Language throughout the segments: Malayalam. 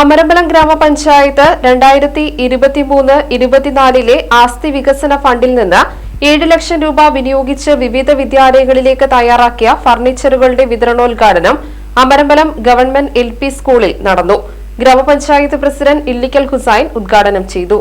അമരമ്പലം ഗ്രാമപഞ്ചായത്ത് രണ്ടായിരത്തി ഇരുപത്തിമൂന്ന് ഇരുപത്തിനാലിലെ ആസ്തി വികസന ഫണ്ടിൽ നിന്ന് ഏഴ് ലക്ഷം രൂപ വിനിയോഗിച്ച് വിവിധ വിദ്യാലയങ്ങളിലേക്ക് തയ്യാറാക്കിയ ഫർണിച്ചറുകളുടെ വിതരണോദ്ഘാടനം അമരമ്പലം ഗവൺമെന്റ് എൽ സ്കൂളിൽ നടന്നു. ഗ്രാമപഞ്ചായത്ത് പ്രസിഡന്റ് ഇല്ലിക്കൽ ഹുസൈൻ ഉദ്ഘാടനം ചെയ്തു.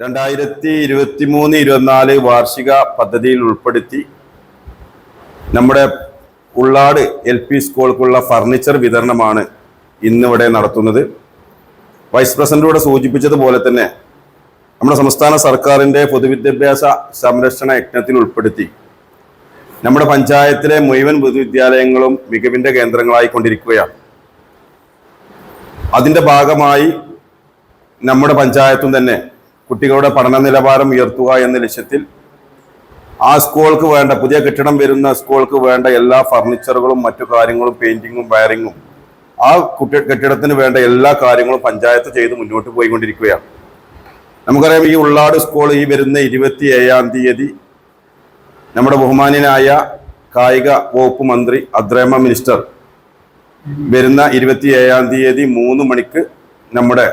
രണ്ടായിരത്തി ഇരുപത്തി മൂന്ന് ഇരുപത്തിനാല് വാർഷിക പദ്ധതിയിൽ ഉൾപ്പെടുത്തി നമ്മുടെ ഉള്ളാട് എൽ പി സ്കൂൾക്കുള്ള ഫർണിച്ചർ വിതരണമാണ് ഇന്നിവിടെ നടത്തുന്നത്. വൈസ് പ്രസിഡന്റിലൂടെ സൂചിപ്പിച്ചതുപോലെ തന്നെ നമ്മുടെ സംസ്ഥാന സർക്കാരിന്റെ പൊതുവിദ്യാഭ്യാസ സംരക്ഷണ യജ്ഞത്തിൽ ഉൾപ്പെടുത്തി നമ്മുടെ പഞ്ചായത്തിലെ മുഴുവൻ പൊതുവിദ്യാലയങ്ങളും മികവിന്റെ കേന്ദ്രങ്ങളായി കൊണ്ടിരിക്കുകയാണ് അതിന്റെ ഭാഗമായി നമ്മുടെ പഞ്ചായത്തും തന്നെ കുട്ടികളുടെ പഠന നിലവാരം ഉയർത്തുക എന്ന ലക്ഷ്യത്തിൽ ആ സ്കൂൾക്ക് വേണ്ട പുതിയ കെട്ടിടം വരുന്ന സ്കൂൾക്ക് വേണ്ട എല്ലാ ഫർണിച്ചറുകളും മറ്റു കാര്യങ്ങളും പെയിന്റിങ്ങും വയറിങ്ങും ആ കുട്ടി കെട്ടിടത്തിന് വേണ്ട എല്ലാ കാര്യങ്ങളും പഞ്ചായത്ത് ചെയ്ത് മുന്നോട്ട് പോയിക്കൊണ്ടിരിക്കുകയാണ്. നമുക്കറിയാം ഈ ഉള്ളാട് സ്കൂൾ ഈ വരുന്ന ഇരുപത്തി ഏഴാം തീയതി നമ്മുടെ ബഹുമാന്യനായ കായിക വകുപ്പ് മന്ത്രി അദ്രേമ മിനിസ്റ്റർ വരുന്ന ഇരുപത്തി ഏഴാം തീയതി മൂന്ന് മണിക്ക് നമ്മുടെ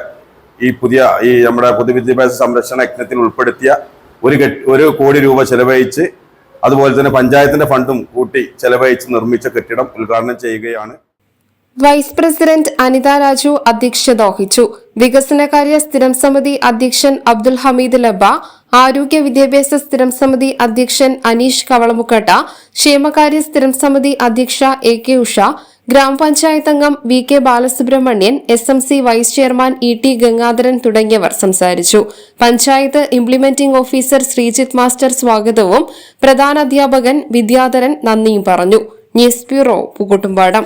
ഈ പുതിയ ഈ നമ്മുടെ പൊതുവിദ്യാഭ്യാസ സംരക്ഷണ യജ്ഞത്തിൽ ഉൾപ്പെടുത്തിയ ഒരു ഒരു കോടി രൂപ ചെലവഴിച്ച് അതുപോലെ തന്നെ പഞ്ചായത്തിന്റെ ഫണ്ടും കൂട്ടി ചെലവഴിച്ച് നിർമ്മിച്ച കെട്ടിടം ഉദ്ഘാടനം ചെയ്യുകയാണ് വൈസ് പ്രസിഡന്റ് അനിത രാജു അധ്യക്ഷത വഹിച്ചു വികസനകാര്യ സ്ഥിരം സമിതി അധ്യക്ഷൻ അബ്ദുൽ ഹമീദ് ലബ ആരോഗ്യ വിദ്യാഭ്യാസ സ്ഥിരം സമിതി അധ്യക്ഷൻ അനീഷ് കവളമുക്കട്ട ക്ഷേമകാര്യ സ്ഥിരം സമിതി അധ്യക്ഷ എ കെ ഉഷ ഗ്രാമപഞ്ചായത്ത് അംഗം V K Balasubramanian S M C vice chairman E T Gangadharan തുടങ്ങിയവർ സംസാരിച്ചു. Panchayat implementing officer Sreejith master സ്വാഗതവും പ്രധാന അധ്യാപകൻ വിദ്യാധരൻ നന്ദിയും പറഞ്ഞു. News bureau Pookkottumpadam.